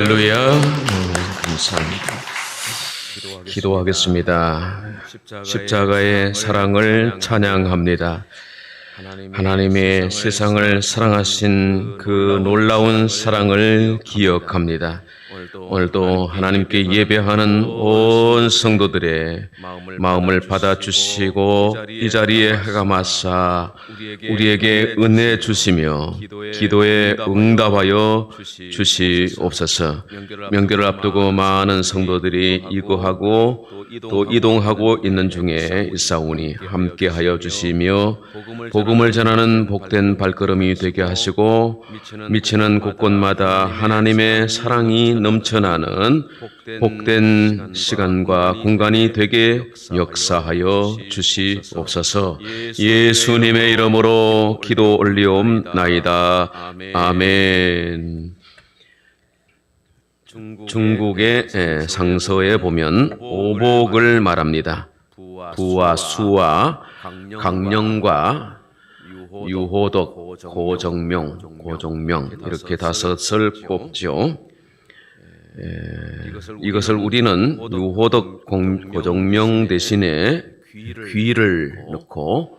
할렐루야. 음, 감사합니다. 기도하겠습니다. 십자가의 사랑을 찬양합니다. 하나님의 세상을 사랑하신 그 놀라운 사랑을 기억합니다. 오늘도 하나님께 예배하는 온 성도들의 마음을 받아주시고 이 자리에 해감하사 우리에게 은혜 주시며 기도에 응답하여 주시옵소서. 명절을 앞두고 많은 성도들이 이거하고 또 이동하고 있는 중에 있사오니 함께하여 주시며 복음을 전하는 복된 발걸음이 되게 하시고 미치는 곳곳마다 하나님의 사랑이 넘 쳐나는 복된 시간과 공간이 되게 역사하여 주시옵소서 예수님의 이름으로 기도 올리옵나이다. 아멘. 중국의 예, 상서에 보면 오복을 말합니다. 부와 수와 강령과 유호덕, 고정명, 고종명 이렇게 다섯을 뽑죠. 에, 이것을 우리는 유호덕, 공- 고정명 대신에 귀를 넣고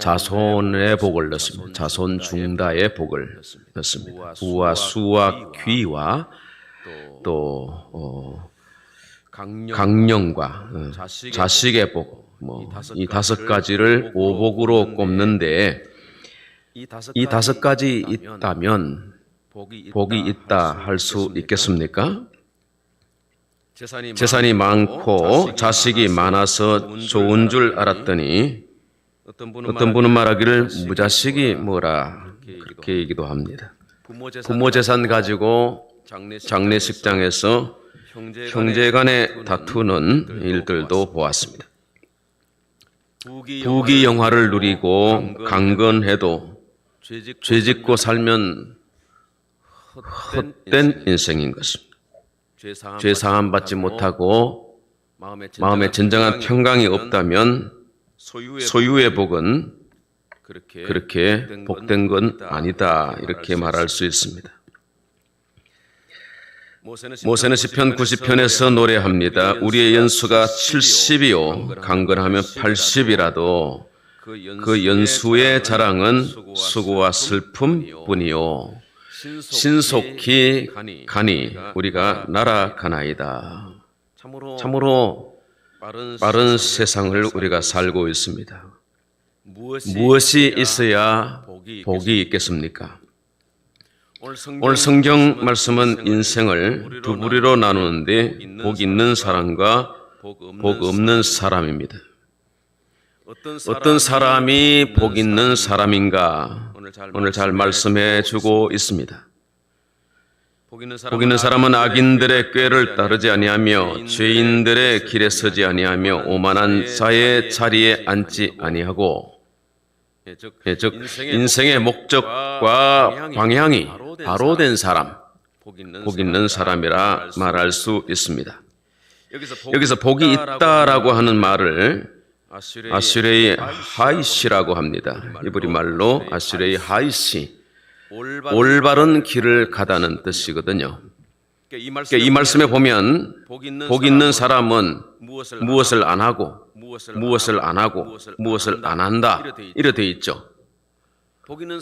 자손의 복을 넣습니다. 자손 중다의 복을 넣습니다. 부와 수와 귀와 또 어, 강령과 어, 자식의 복, 뭐 이 다섯 가지를 오복으로 꼽는데 이 다섯 가지 있다면 복이 있다 할 수 있겠습니까? 재산이 많고 자식이 많아서 좋은 줄 알았더니 어떤 분은 말하기를 무자식이 뭐라 그렇게 얘기도 합니다. 부모 재산 가지고 장례식장에서 형제 간의 다투는 일들도 보았습니다. 부귀 영화를 누리고 강건해도 죄짓고 살면 헛된 인생인 것입니다. 죄 사함 받지 못하고 마음에 진정한 평강이 없다면 소유의 복은 그렇게 복된 건 아니다. 이렇게 말할 수 있습니다. 모세는 시편 90편에서 노래합니다. 우리의 연수가 70이요. 강건하면 80이라도 그 연수의 자랑은 수고와 슬픔뿐이요 신속히 가니 우리가 날아가나이다. 참으로 빠른 세상을 우리가 살고 있습니다. 무엇이 있어야 복이 있겠습니까? 오늘 성경 말씀은 인생을 두 부리로 나누는데 복 있는 사람과 복 없는 사람입니다. 어떤 사람이 복 있는 사람인가 오늘 잘 말씀해 주고 있습니다. 복 있는 사람은 악인들의 꾀를 따르지 아니하며 죄인들의 길에 서지 아니하며 오만한 자의 자리에 앉지 아니하고 예, 즉 인생의 목적과 방향이 바로 된 사람, 복 있는 사람이라 말할 수 있습니다. 여기서 복이 있다라고 하는 말을 아슈레이 하이시라고 합니다. 이브리 말로 아슈레이 하이시, 올바른 길을 가다는 뜻이거든요. 그러니까 이 말씀에 보면 복 있는 사람은 무엇을 안 하고 무엇을 안 하고 무엇을 안 한다 이렇게 돼 있죠.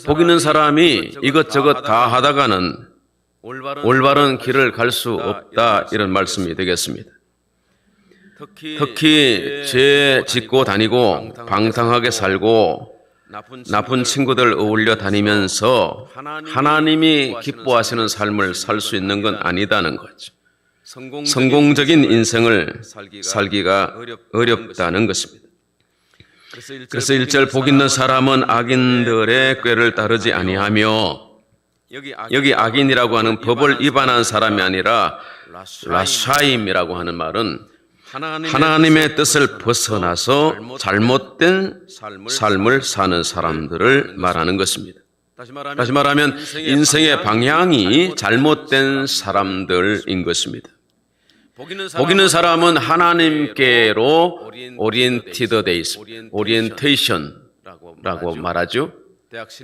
복 있는 사람이 이것저것 다 하다가는 올바른 길을 갈 수 없다 이런 말씀이 되겠습니다. 특히 죄 짓고 다니고 방탕하게 살고 나쁜 친구들 어울려 다니면서 하나님이 기뻐하시는 삶을 살 수 있는 건 아니다는 거죠. 성공적인 인생을 살기가 어렵다는 것입니다. 그래서 일절 복 있는 사람은 악인들의 꾀를 따르지 아니하며 여기 악인이라고 하는 법을 위반한 사람이 아니라 라샤임이라고 하는 말은 하나님의 뜻을 벗어나서 잘못된 삶을 사는 사람들을 말하는 것입니다. 다시 말하면 인생의 방향이 잘못된 사람들인 것입니다. 복 있는 사람은 하나님께로 오리엔티드 돼 있습니다. 오리엔테이션라고 말하죠.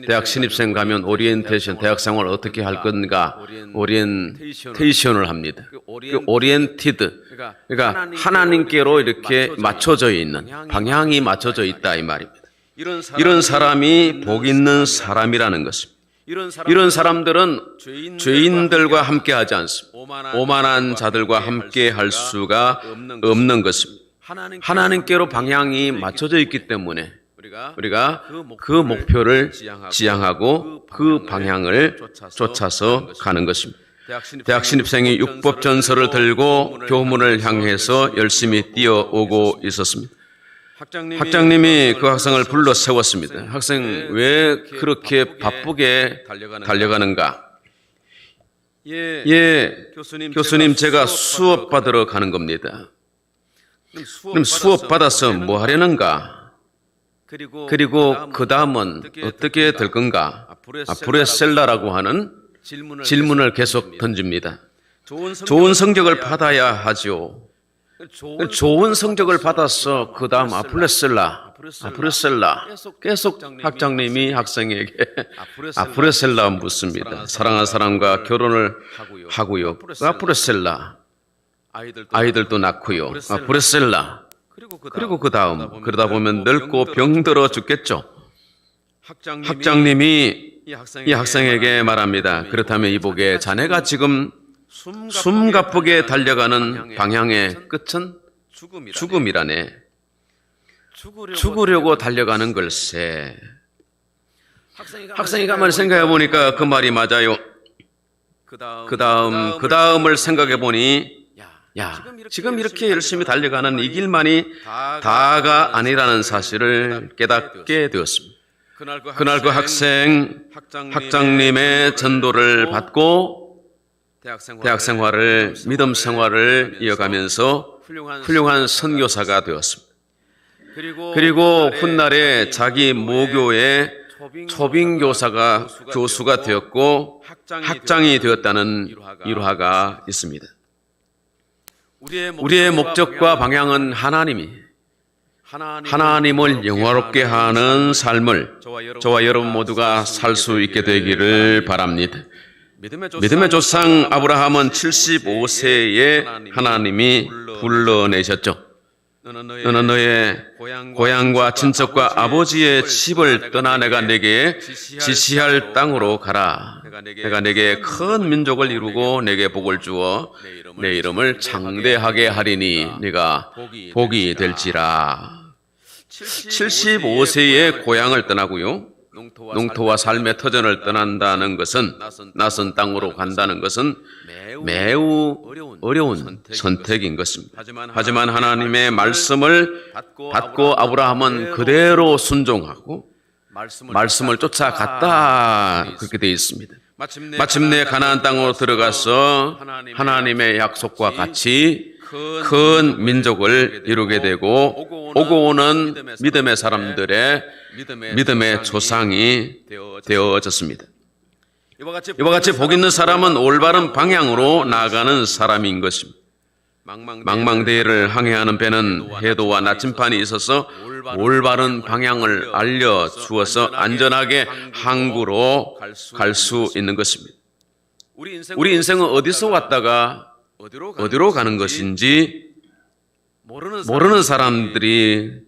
대학 신입생 가면 오리엔테이션 대학 생활 어떻게 할 건가 오리엔테이션을 합니다. 그 오리엔티드 그러니까 하나님께로 이렇게 맞춰져 있는 방향이 맞춰져 있다 이 말입니다. 이런 사람이 복 있는 사람이라는 것입니다. 이런 사람들은 죄인들과 함께 하지 않습니다. 오만한 자들과 함께 할 수가 없는 것입니다. 하나님께로 방향이 맞춰져 있기 때문에 우리가 그 목표를 지향하고 그 방향을 쫓아서 가는 것입니다. 대학 신입생이 육법 전서를 들고 교문을 향해서 열심히 뛰어오고 있었습니다. 학장님이 그 학생을 불러 세웠습니다. 학생 왜 그렇게 바쁘게 달려가는가? 예, 교수님 제가 수업 받으러 가는 겁니다. 그럼 수업 받아서 뭐 하려는가? 그리고 그 다음은 어떻게 될 건가? 아, 브레셀라라고 하는 질문을 계속 던집니다. 좋은 성적을 받아야 하죠. 좋은 성적을 받아서 그 다음 아프레셀라, 아프레셀라. 계속 학장님이 학생에게 아프레셀라 묻습니다. 사랑하는 사람과 결혼을 하고요. 아프레셀라. 아이들도 낳고요. 아프레셀라. 그리고 그 다음. 그러다 보면 늙고 병들어 죽겠죠. 학장님이 이 학생에게 말합니다. 그렇다면 이복에 자네가 지금 숨가쁘게 달려가는 방향의 끝은 죽음이라네. 죽으려고 달려가는 걸세. 학생이 가만히 생각해 보니까 그 말이 맞아요. 그 다음, 그 다음을 생각해 보니, 야, 지금 이렇게 열심히 달려가는 이 길만이 다가 아니라는 사실을 깨닫게 되었습니다. 그날 그 학생, 학장님의 전도를 받고 대학 생활을 믿음 생활을 이어가면서 훌륭한 선교사가 되었습니다. 그리고 훗날에 자기 모교의 초빙 교사가 교수가 되었고 학장이 되었다는 일화가 있습니다. 우리의 목적과 방향은 하나님이 하나님을 영화롭게 하는 삶을 저와 여러분 모두가 살 수 있게 되기를 바랍니다. 믿음의 조상 아브라함은 75세에 하나님이 불러내셨죠. 너는 너의 고향과 친척과 아버지의 집을 떠나 내가 내게 지시할 땅으로 가라. 내가 내게 큰 민족을 이루고 내게 복을 주어 내 이름을 장대하게 하리니 네가 복이 될지라. 75세에 고향을 떠나고요. 농토와 삶의 터전을 떠난다는 것은 낯선 땅으로 간다는 것은 매우 어려운 선택인 것입니다. 하지만 하나님의 말씀을 받고 아브라함은 그대로 순종하고 말씀을 쫓아갔다 그렇게 되어 있습니다. 마침내 가나안 땅으로 들어가서 하나님의 약속과 같이 큰 민족을 이루게 되고 오고 오는 믿음의 사람들의 믿음의 조상이 되어졌습니다. 이와 같이 복 있는 사람은 올바른 방향으로 나아가는 사람인 것입니다. 망망대해를 항해하는 배는 해도와 나침판이 있어서 올바른 방향을 알려 주어서 안전하게 항구로 갈 수 있는 것입니다. 우리 인생은 어디서 왔다가 어디로 가는 것인지 모르는 사람들이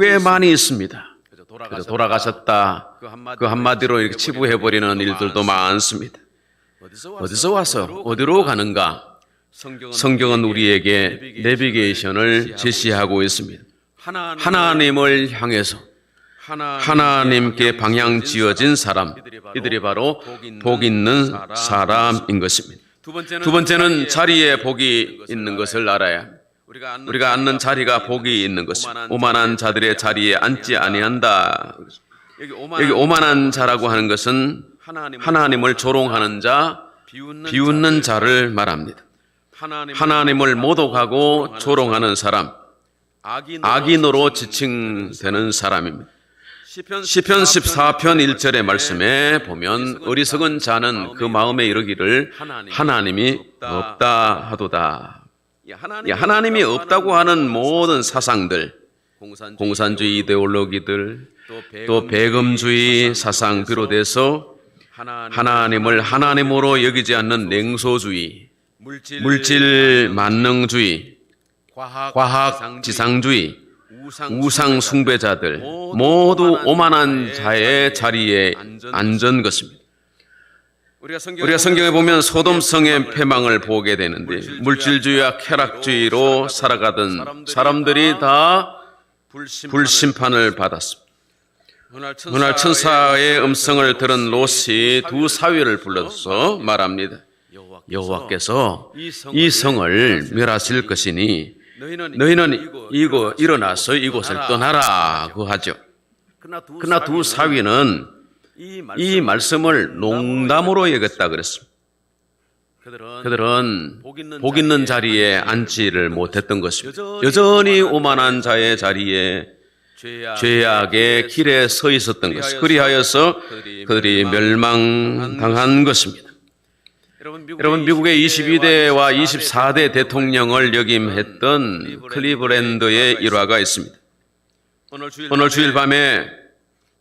꽤 많이 있습니다. 그래서 돌아가셨다. 그 한마디로 이렇게 치부해버리는 일들도 많습니다. 어디서 와서 어디로 가는가? 성경은 우리에게 내비게이션을 제시하고 있습니다. 하나님을 향해서 하나님께 방향 지어진 사람, 이들이 바로 복 있는 사람인 것입니다. 두 번째는 자리에 복이 있는 것을 알아야 우리가 앉는 자리가 복이 있는 것입니다. 오만한 자들의 자리에 앉지 아니한다. 여기 오만한 자라고 하는 것은 하나님을 조롱하는 자, 비웃는 자를 말합니다. 하나님을 모독하고 조롱하는 사람, 악인으로 지칭되는 사람입니다. 시편 14편 1절의 말씀에 보면 어리석은 자는 그 마음에 이르기를 하나님이 없다 하도다. 하나님이 없다고 하는 모든 사상들, 공산주의 이데올로기들, 또 배금주의 사상 비롯해서 하나님을 하나님으로 여기지 않는 냉소주의, 물질 만능주의, 과학 지상주의, 우상 숭배자들 모두 오만한 자의 자리에 앉은 것입니다. 우리가 성경에 보면 소돔성의 패망을 보게 되는데 물질주의와 쾌락주의로 살아가던 사람들이 다 불심판을 받았습니다. 그날 천사의 음성을 들은 롯이 두 사위를 불러서 말합니다. 여호와께서 이 성을 멸하실 것이니 너희는 이거 일어나서 이곳을 떠나라고 하죠. 그러나 두 사위는 이 말씀을 농담으로 여겼다 그랬습니다. 그들은 복 있는 자리에 앉지를 못했던 것입니다. 여전히 오만한 자의 자리에 죄악의 길에 서 있었던 것. 그리하여서 그들이 멸망당한 것입니다. 여러분 미국의 22대와 24대 대통령을 역임했던 클리브랜드의 일화가 있습니다. 오늘 주일 밤에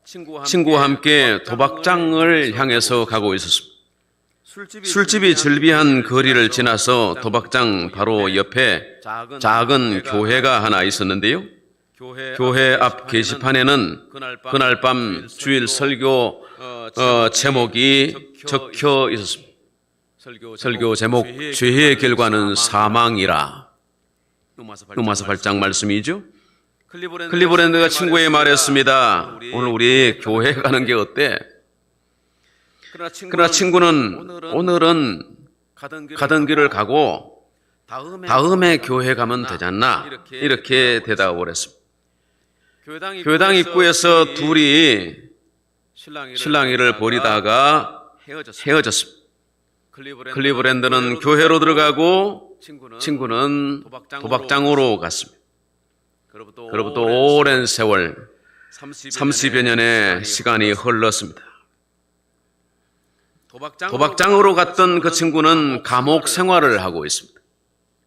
친구와 함께 도박장을 향해서 가고 있었습니다. 술집이 즐비한 거리를 지나서 도박장 바로 옆에 작은 교회가 하나 있었는데요. 교회 앞 게시판에는 그날 밤 주일 설교 어, 제목이 적혀 있었습니다. 설교 제목 죄의 결과는 사망이라. 누마서 발장 말씀이죠. 클리브랜드가 친구에게 말했습니다. 오늘 우리 교회 가는 게 어때? 그러나 친구는 오늘은 가던 길을 가고 다음에 교회 가면 되잖나 이렇게 대답을 했습니다. 교회당 입구에서 둘이 신랑이를 버리다가 헤어졌습니다. 클리브랜드는 교회로 들어가고 친구는 도박장으로 갔습니다. 그로부터 오랜 세월 30여 년의 시간이 흘렀습니다. 도박장으로 갔던 그 친구는 감옥 생활을 하고 있습니다.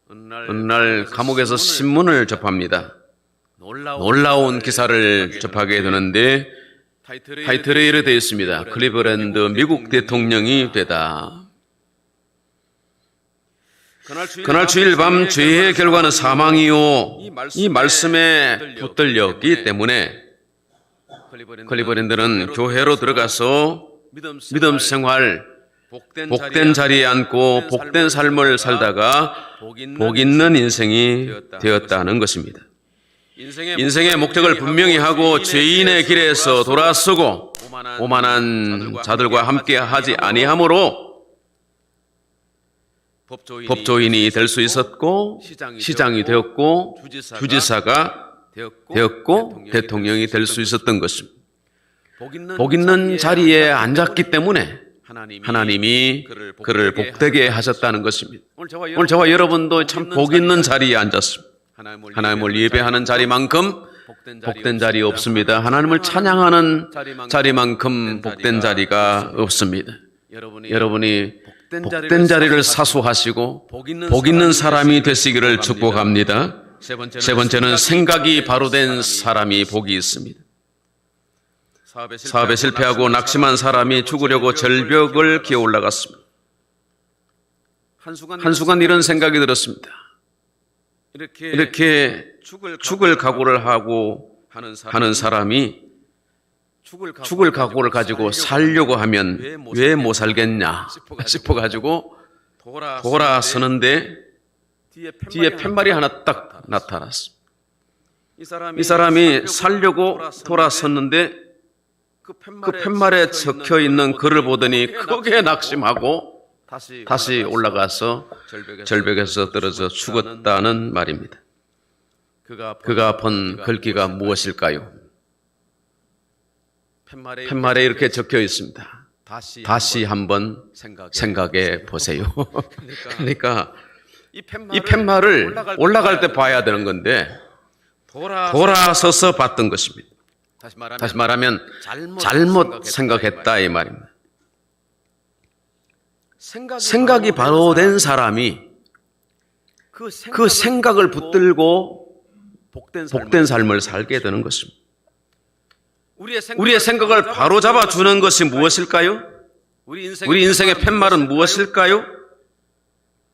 어느 날 감옥에서 신문을 접합니다. 놀라운 기사를 접하게 되는데 타이틀에 이렇게 되어 있습니다. 클리브랜드 미국 대통령이 되다. 그날 주일 밤 죄의 결과는 사망이요. 이 말씀에 붙들렸기 때문에 클리브랜드는 교회로 들어가서 믿음 생활, 복된 자리에 앉고 복된 삶을 살다가 복 있는 인생이 되었다는 것입니다. 인생의 목적을 분명히 하고 죄인의 길에서 돌아서고 오만한 자들과 함께 하지 아니하므로 법조인이 될 수 있었고 시장이 되었고 주지사가 되었고 대통령이 될 수 있었던 것입니다. 복 있는 자리에 앉았기 때문에 하나님이 그를 복되게 하셨다는 것입니다. 오늘 저와 여러분도 참 복 있는 자리에 앉았습니다. 하나님을 예배하는 자리만큼 복된 자리 없습니다. 하나님을 찬양하는 자리만큼 복된 자리가 없습니다. 여러분이 복된 자리를 사수하시고 복 있는 사람이 되시기를 축복합니다. 세 번째는 생각이 바로 된 사람이 복이 있습니다. 사업에 실패하고 낙심한 사람이 죽으려고 절벽을 기어 올라갔습니다. 한순간 이런 생각이 들었습니다. 이렇게 죽을 각오를 하고 하는 사람이 죽을 각오를 가지고 살려고 하면 왜 못 살겠냐 싶어가지고 돌아서는데 뒤에 팻말이 하나 딱 나타났어. 이 사람이 살려고 돌아섰는데 그 팻말에 적혀 있는 글을 보더니 크게 낙심하고 다시 올라가서 절벽에서 떨어져 죽었다는 말입니다. 그가 본 글귀가 무엇일까요? 팻말에 이렇게 적혀 있습니다. 다시 한번 생각해 보세요. 그러니까 이 팻말을 올라갈 때 봐야 되는 건데 돌아서서 봤던 것입니다. 다시 말하면 잘못 생각했다 이 말입니다. 생각이 바로 된 사람이 그 생각을 붙들고 복된 삶을 살게 되는 것입니다. 우리의 생각을 바로잡아 주는 것이 무엇일까요? 우리 인생의 팻말은 무엇일까요?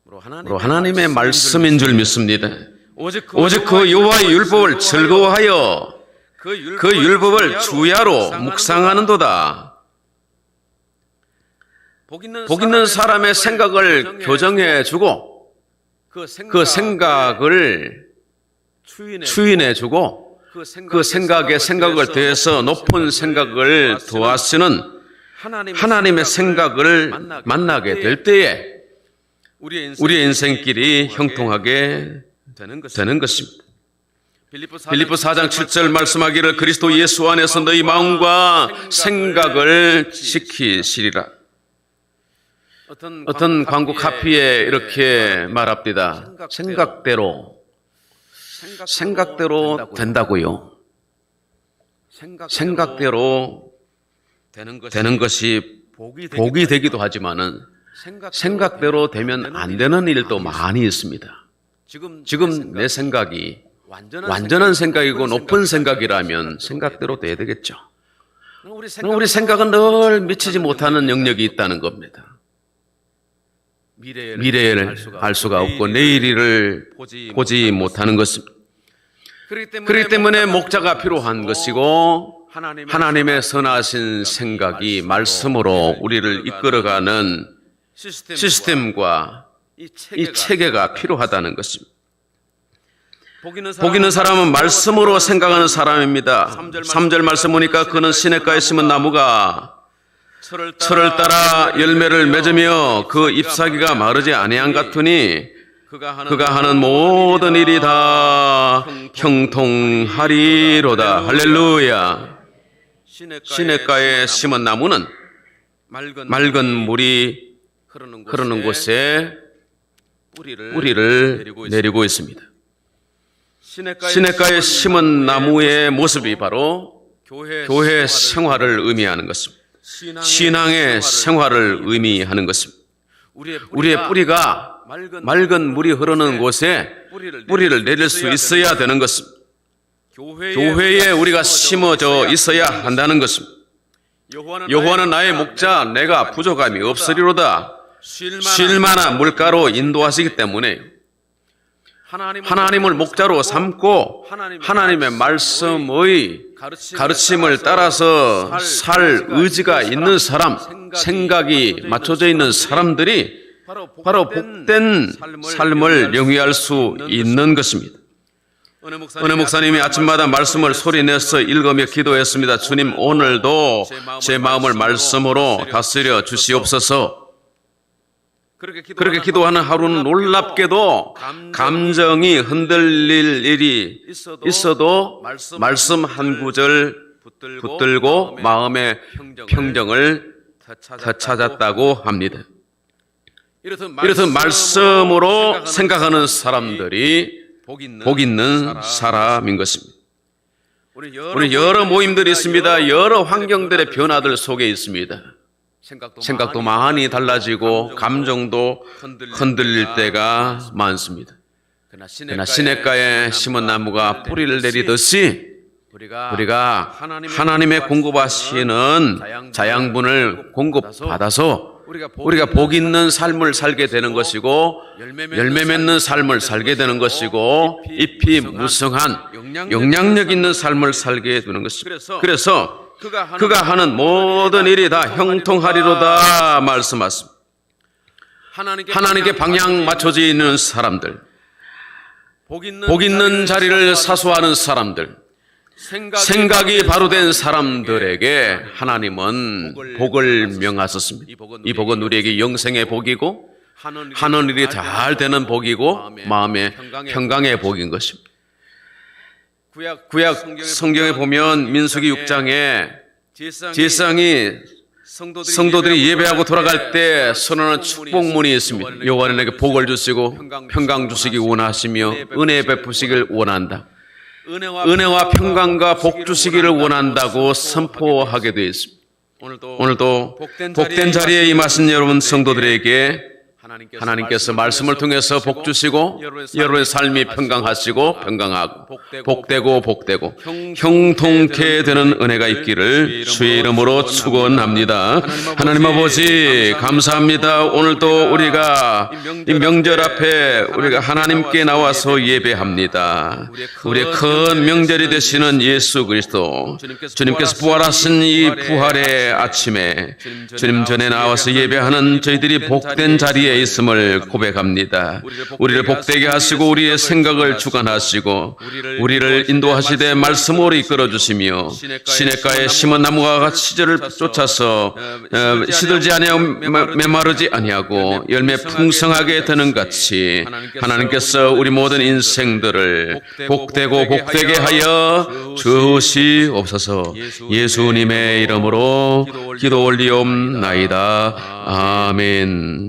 바로 하나님의 말씀인 줄 믿습니다. 오직 그 여호와의 율법을 즐거워하여 그 율법을 주야로 묵상하는도다. 복 있는 사람의 생각을 교정해 주고 그 생각을 추인해 주고 그 생각에 생각을 더해서 높은 생각을 더하시는 하나님의 생각을 만나게 될 때에 우리의 인생길이 형통하게 되는 것입니다. 빌리포 4장 7절 말씀하기를 그리스도 예수 안에서 너희 마음과 생각을 지키시리라. 어떤 광고 카피에 이렇게 말합니다. 생각대로 생각대로 된다고요. 생각대로 되는 것이 복이 되기도 하지만은 생각대로 되면 안 되는 일도 많이 있습니다. 지금 내 생각이 완전한 생각이고 높은 생각이라면 생각대로 돼야 되겠죠. 우리 생각은 늘 미치지 못하는 영역이 있다는 겁니다. 미래를 알 수가 없고 내일을 보지 못하는 것입니다. 그렇기 때문에 목자가 필요한 것이고 하나님의 선하신 생각이 말씀으로 우리를 이끌어가는 시스템과 이 체계가 필요하다는 것입니다. 복 있는 사람은 말씀으로 생각하는 사람입니다. 3절 말씀 보니까 그는 시냇가에 심은 나무가 철을 따라 열매를 맺으며 그 잎사귀가 마르지 아니한 같으니 그가 하는 모든 일이 다 형통하리로다. 할렐루야. 시냇가에 심은 나무는 맑은 물이 흐르는 곳에 뿌리를 내리고 있습니다. 시냇가에 심은 나무의 모습이 바로 교회 생활을 의미하는 것입니다. 신앙의 생활을 의미하는 것입니다. 우리의 뿌리가 맑은 물이 흐르는 곳에 뿌리를 내릴 수 있어야 되는 것입니다. 교회에 우리가 심어져 있어야 한다는 것입니다. 여호와는 나의 목자 내가 부족함이 없으리로다. 쉴만한 물가로 인도하시기 때문에 하나님을 목자로 삼고 하나님의 말씀의 가르침을 따라서 살 의지가 있는 사람, 생각이 맞춰져 있는 사람들이 바로 복된 삶을 영위할 수 있는 것입니다. 어느 목사님이 아침마다 말씀을 소리내서 읽으며 기도했습니다. 주님, 오늘도 제 마음을 말씀으로 다스려 주시옵소서. 그렇게 기도하는 하루는 놀랍게도 감정이 흔들릴 일이 있어도 말씀 한 구절 붙들고 마음의 평정을 되찾았다고 합니다. 이렇듯 말씀으로 생각하는 사람들이 복 있는 사람인 것입니다. 우리 여러 모임들이 있습니다. 여러 환경들의 변화들 속에 있습니다. 생각도 많이 달라지고 감정도 흔들릴 때가 많습니다. 그러나 시냇가에 심은 나무가 뿌리를 내리듯이 우리가 하나님의 공급하시는 자양분을 공급받아서 우리가 복 있는 삶을 살게 되는 것이고 열매 맺는 삶을 살게 되는 것이고 잎이 무성한 영향력 있는 삶을 살게 되는 것입니다. 그래서 그가 하는 모든 일이 다 형통하리로다 말씀하십니다. 하나님께 방향 맞춰져 있는 사람들, 복 있는 자리를 사수하는 사람들, 생각이 바로 된 사람들에게 하나님은 복을 명하셨습니다. 이 복은 우리에게 영생의 복이고 하는 일이 잘 되는 복이고 마음의 평강의 복인 것입니다. 구약 성경에 보면 민수기 6장에 제사장이 성도들이 예배하고 돌아갈 때 선언하는 축복문이 있습니다. 내게 복을 주시고 평강 주시기 원하시며 은혜 베푸시길 원한다. 은혜와 평강과 복 주시기를 원한다고 선포하게 되어 있습니다. 오늘도 복된 자리에 임하신 여러분 성도들에게 하나님께서 말씀을 통해서 복 주시고 여러분의 삶이 평강하시고 평강하고 복되고 복되고 형통케 되는 은혜가 있기를 주의 이름으로 축원합니다. 하나님 아버지 감사합니다. 오늘도 우리가 이 명절 앞에 우리가 하나님께 나와서 예배합니다. 우리의 큰 명절이 되시는 예수 그리스도 주님께서 부활하신 이 부활의 아침에 주님 전에 나와서 예배하는 저희들이 복된 자리에 있음을 고백합니다. 우리를 복되게 하시고 우리의 생각을 주관하시고 우리를 인도하시되 말씀으로 이끌어 주시며 시냇가에 심은 나무가 같이 시절을 쫓아서 어, 시들지 아니하고 메마르지 아니하고 열매 풍성하게 되는 같이 하나님께서 우리 모든 인생들을 복되고 복되게 하여 주시옵소서. 예수님의 이름으로 기도 올리옵나이다. 아멘